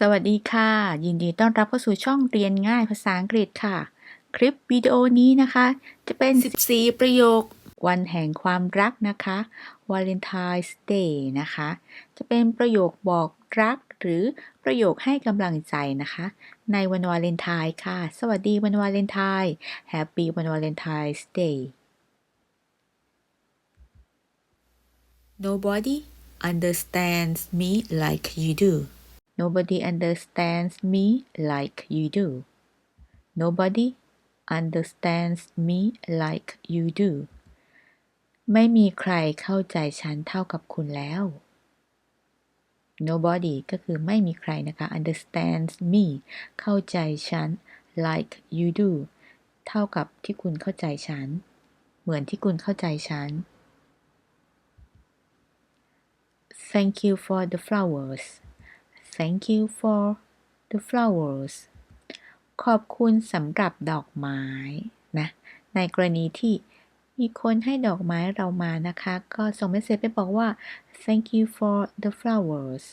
สวัสดีค่ะ ยินดีต้อนรับเข้าสู่ช่องเรียนง่ายภาษาอังกฤษค่ะ คลิปวิดีโอนี้นะคะ จะเป็น 14 ประโยค วันแห่งความรักนะคะ Valentine's Day นะคะ จะเป็นประโยคบอกรัก หรือประโยคให้กำลังใจนะคะ ในวันวาเลนไทน์ค่ะ สวัสดีวันวาเลนไทน์ Happy วันวาเลนไทน์ Day Nobody understands me like you do Nobody understands me like you do. Nobody understands me like you do. ไม่มีใครเข้าใจฉันเท่ากับคุณแล้ว Nobody ก็คือไม่มีใครนะคะ understands me เข้าใจฉัน like you do เท่ากับที่คุณเข้าใจฉัน เหมือนที่คุณเข้าใจฉัน Thank you for the flowers Thank you for the flowers ขอบคุณสำหรับดอกไม้นะ ในกรณีที่มีคนให้ดอกไม้เรามานะคะ ก็ส่งเมสเซจไปบอกว่า thank you for the flowers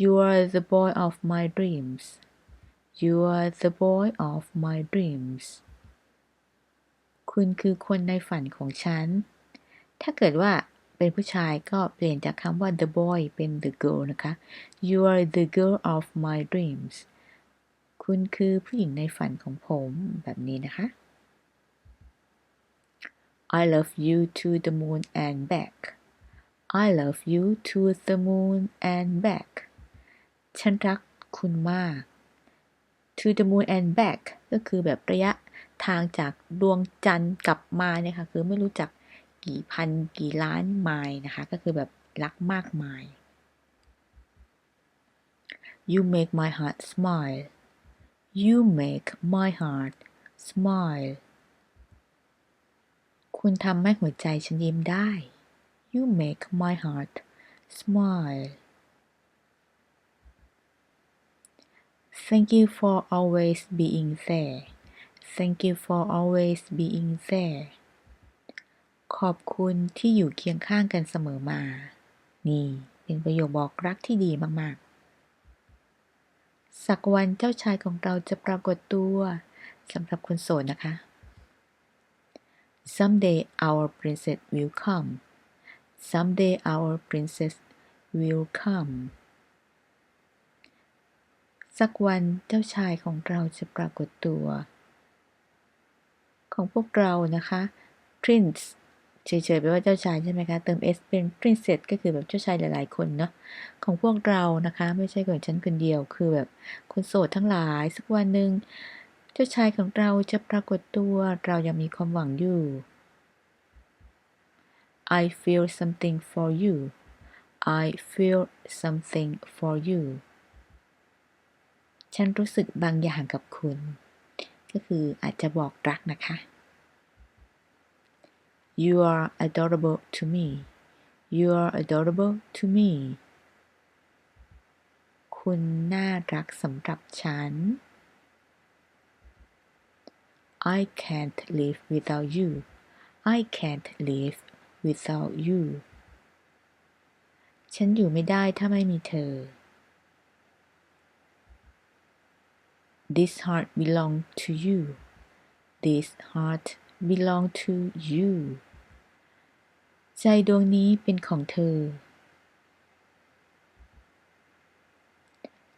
you are the boy of my dreams you are the boy of my dreams คุณคือคนในฝันของฉัน ถ้าเกิดว่า เป็นผู้ชายก็เปลี่ยนจากคำว่า the boy เป็น the girl นะคะ you are the girl of my dreams คุณคือผู้หญิงในฝันของผมแบบนี้นะคะ I love you to the moon and back I love you to the moon and back ฉันรักคุณมาก to the moon and back ก็คือแบบระยะทางจากดวงจันทร์กลับมาเนี่ยค่ะ คือไม่รู้จัก กี่พันกี่ล้านไมล์นะคะ ก็คือแบบรักมากมาย You make my heart smile You make my heart smile คุณทำให้หัวใจฉันยิ้มได้ You make my heart smile Thank you for always being there Thank you for always being there ขอบคุณที่อยู่เคียงข้างกันเสมอมา นี่เป็นประโยคบอกรักที่ดีมากๆ สักวันเจ้าชายของเราจะปรากฏตัวสำหรับคนโสดนะคะ Someday our princess will come Someday our princess will come สักวันเจ้าชายของเราจะปรากฏตัว ของพวกเรานะคะ Prince เฉยๆไปว่าเจ้าชายใช่ไหมคะ เติม s เป็น princess ก็คือแบบเจ้าชายหลายๆ คนเนาะของพวกเรานะคะ ไม่ใช่ของฉันคนเดียว คือแบบคนโสดทั้งหลาย สักวันหนึ่งเจ้าชายของเราจะปรากฏตัวเรายังมีความหวังอยู่ I feel something for you I feel something for you ฉันรู้สึกบางอย่างกับคุณ ก็คืออาจจะบอกรักนะคะ You are adorable to me. You are adorable to me. คุณน่ารักสำหรับฉัน I can't live without you. I can't live without you. ฉันอยู่ไม่ได้ถ้าไม่มีเธอ This heart belongs to you. This heart belongs to you. ใจดวงนี้เป็นของเธอ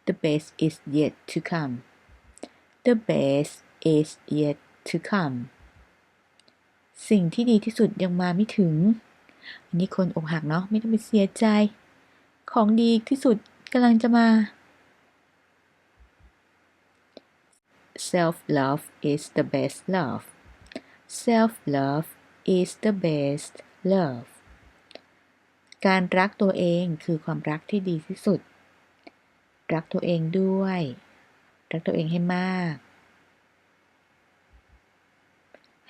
The best is yet to come The best is yet to come สิ่งที่ดีที่สุดยังมาไม่ถึง อันนี้คนอกหักเนาะ ไม่ต้องไปเสียใจ ของดีที่สุดกำลังจะมา Self love is the best love Self love is the best love การรักตัวเองคือความรักที่ดีที่สุด รักตัวเองด้วย รักตัวเองให้มาก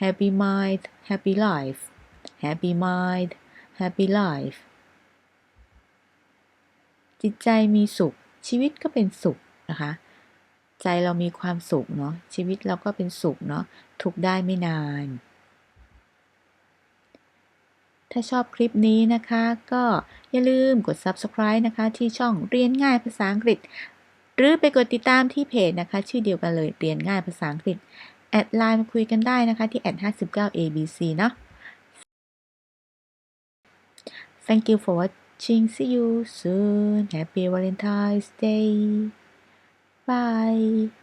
Happy mind happy life Happy mind happy life จิตใจมีสุข ชีวิตก็เป็นสุขนะคะ ใจเรามีความสุขเนาะชีวิตเราก็เป็นสุขเนาะทุกได้ไม่นาน ถ้าชอบคลิปนี้นะคะ ก็อย่าลืมกด subscribe นะคะ ที่ช่องเรียนง่ายภาษาอังกฤษ หรือไปกดติดตามที่เพจนะคะ ชื่อเดียวกันเลยเรียนง่ายภาษาอังกฤษ แอดไลน์มาคุยกันได้นะคะที่แอด59 abc เนาะ Thank you for watching see you soon happy Valentine's Day bye